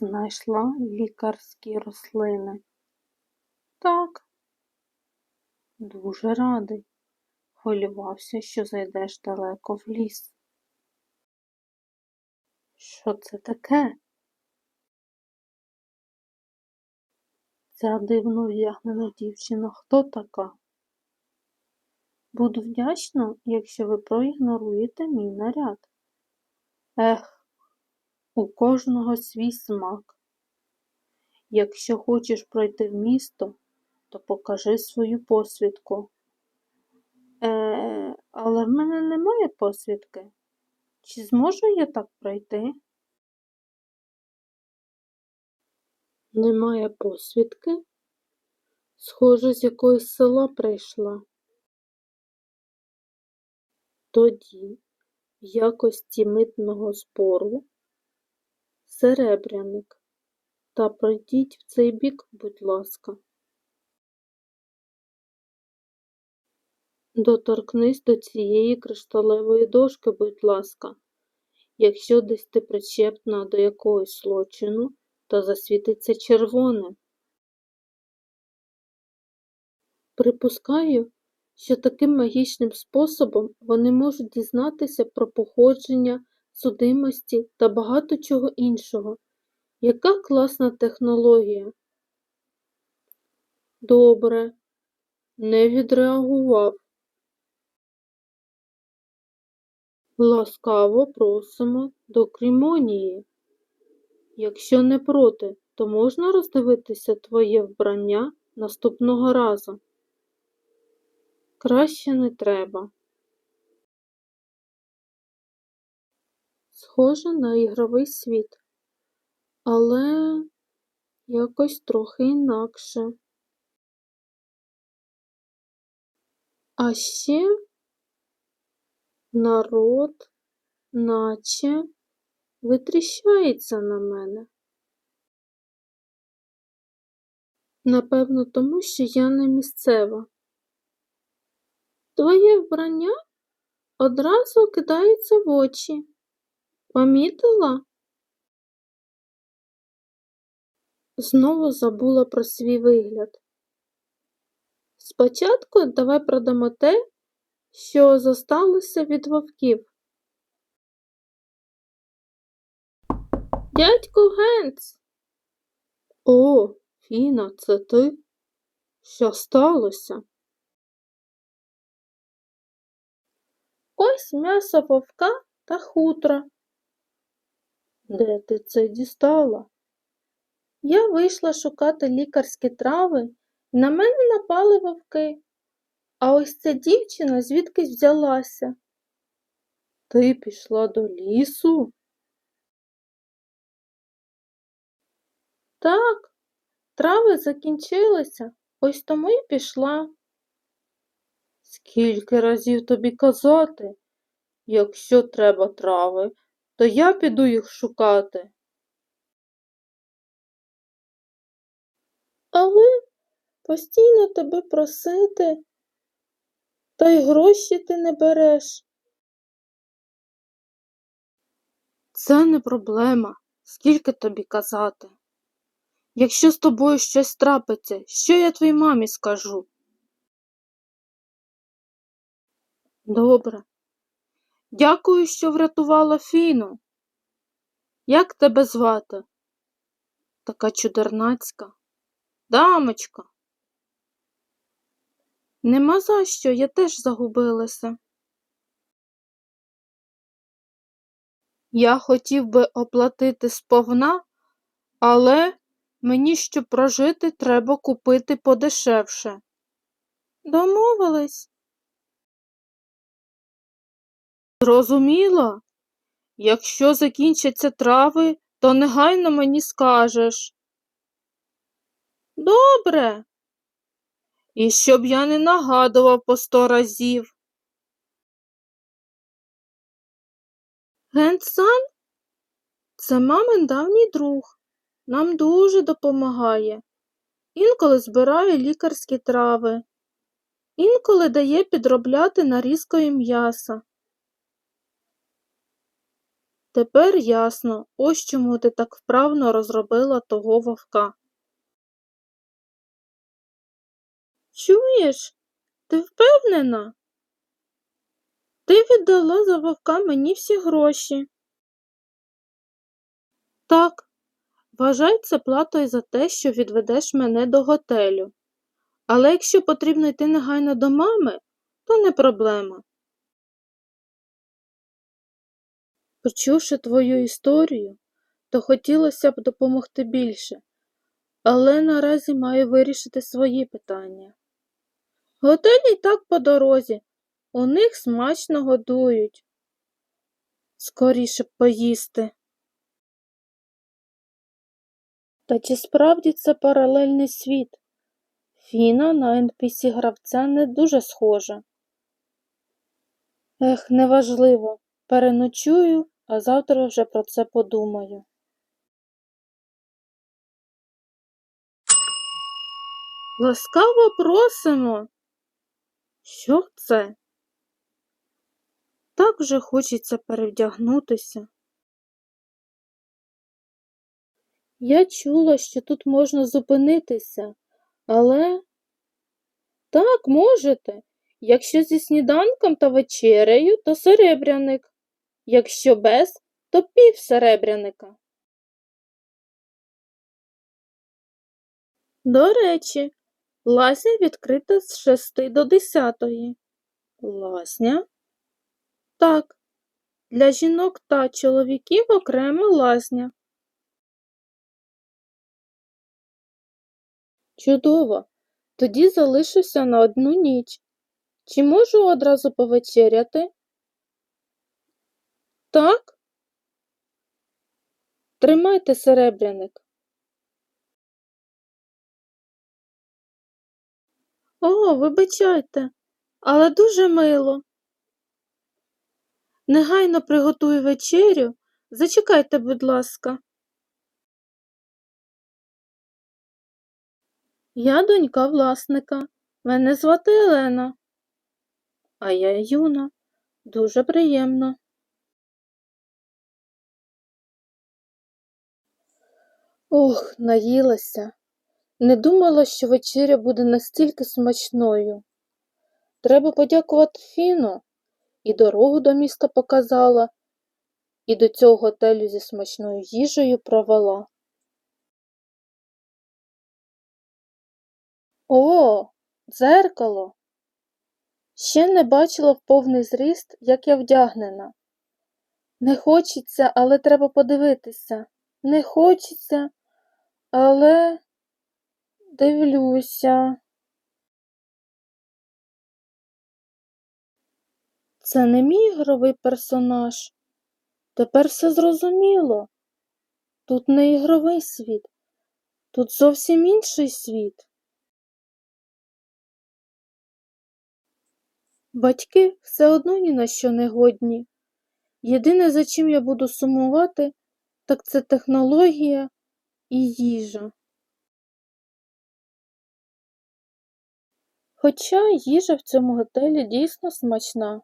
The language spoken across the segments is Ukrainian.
Знайшла лікарські рослини. Так. Дуже радий. Хвилювався, що зайдеш далеко в ліс. Що це таке? Ця дивно вдягнена дівчина хто така? Буду вдячна, якщо ви проігноруєте мій наряд. Ех, у кожного свій смак. Якщо хочеш пройти в місто, то покажи свою посвідку. Е, але в мене немає посвідки. Чи зможу я так пройти? Немає посвідки? Схоже, з якогось села прийшла. Тоді, в якості митного збору, серебряник, та пройдіть в цей бік, будь ласка. Доторкнись до цієї кришталевої дошки, будь ласка. Якщо десь ти причепна до якогось злочину, то засвітиться червоним. Припускаю, що таким магічним способом вони можуть дізнатися про походження, судимості та багато чого іншого. Яка класна технологія? Добре, не відреагував. Ласкаво просимо до Крімонії. Якщо не проти, то можна роздивитися твоє вбрання наступного разу. Краще не треба. Схоже на ігровий світ, але якось трохи інакше. А ще народ, наче витріщається на мене. Напевно, тому що я не місцева. Твоє вбрання одразу кидається в очі. Помітила? Знову забула про свій вигляд. Спочатку давай продамо те, що зосталося від вовків. Дядько Генц. О, Фіна, це ти? Що сталося? Ось м'ясо вовка та хутра. Де ти це дістала? Я вийшла шукати лікарські трави, на мене напали вовки. А ось ця дівчина звідкись взялася. Ти пішла до лісу? Так, трави закінчилися, ось тому й пішла. Скільки разів тобі казати? Якщо треба трави, то я піду їх шукати. Але постійно тебе просити, та й гроші ти не береш. Це не проблема, скільки тобі казати. Якщо з тобою щось трапиться, що я твоїй мамі скажу? Добре. Дякую, що врятувала Фіну. Як тебе звати? Така чудернацька. Дамочка. Нема за що, я теж загубилася. Я хотів би оплатити сповна, але мені, щоб прожити, треба купити подешевше. Домовились. Зрозуміло? Якщо закінчаться трави, то негайно мені скажеш. Добре. І щоб я не нагадував по сто разів. Генсан це мамин давній друг. Нам дуже допомагає. Інколи збирає лікарські трави, інколи дає підробляти нарізкою м'яса. Тепер ясно, ось чому ти так вправно розробила того вовка. Чуєш? Ти впевнена? Ти віддала за вовка мені всі гроші. Так, вважай це платою за те, що відведеш мене до готелю. Але якщо потрібно йти негайно до мами, то не проблема. Почувши твою історію, то хотілося б допомогти більше, але наразі маю вирішити свої питання. Готелі так по дорозі, у них смачно годують. Скоріше б поїсти. Та чи справді це паралельний світ? Фіна на NPC гравця не дуже схожа. Ех, неважливо. Переночую, а завтра вже про це подумаю. Ласкаво просимо. Що це? Так вже хочеться перевдягнутися. Я чула, що тут можна зупинитися, але так, можете. Якщо зі сніданком та вечерею, то серебряник. Якщо без, то пів серебряника. До речі, лазня відкрита з 6 до 10. Лазня? Так, для жінок та чоловіків окрема лазня. Чудово. Тоді залишуся на одну ніч. Чи можу одразу повечеряти? Так? Тримайте серебряник. О, вибачайте, але дуже мило. Негайно приготую вечерю. Зачекайте, будь ласка. Я донька власника. Мене звати Елена. А я Юна. Дуже приємно. Ох, наїлася. Не думала, що вечеря буде настільки смачною. Треба подякувати Фіну. І дорогу до міста показала, і до цього готелю зі смачною їжею провела. О, дзеркало! Ще не бачила в повний зріст, як я вдягнена. Не хочеться, але треба подивитися. Не хочеться, але дивлюся. Це не мій ігровий персонаж. Тепер все зрозуміло. Тут не ігровий світ, тут зовсім інший світ. Батьки все одно ні на що не годні. Єдине, за чим я буду сумувати, так це технологія і їжа. Хоча їжа в цьому готелі дійсно смачна.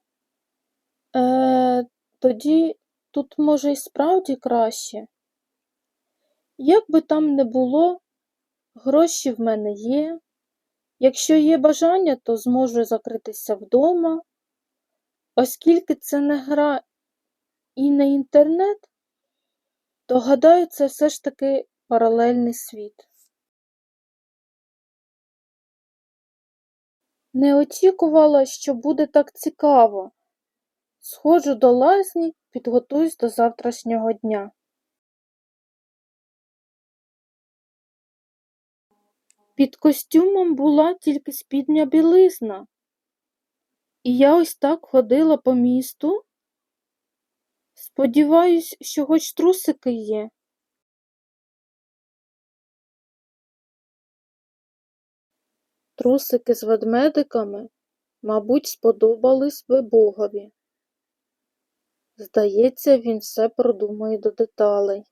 Е, тоді тут, може, і справді краще. Як би там не було, гроші в мене є. Якщо є бажання, то зможу закритися вдома, оскільки це не гра і не інтернет, то гадаю, це все ж таки паралельний світ. Не очікувала, що буде так цікаво. Сходжу до лазні, підготуюсь до завтрашнього дня. Під костюмом була тільки спідня білизна. І я ось так ходила по місту. Сподіваюсь, що хоч трусики є. Трусики з ведмедиками, мабуть, сподобались би богові. Здається, він все продумає до деталей.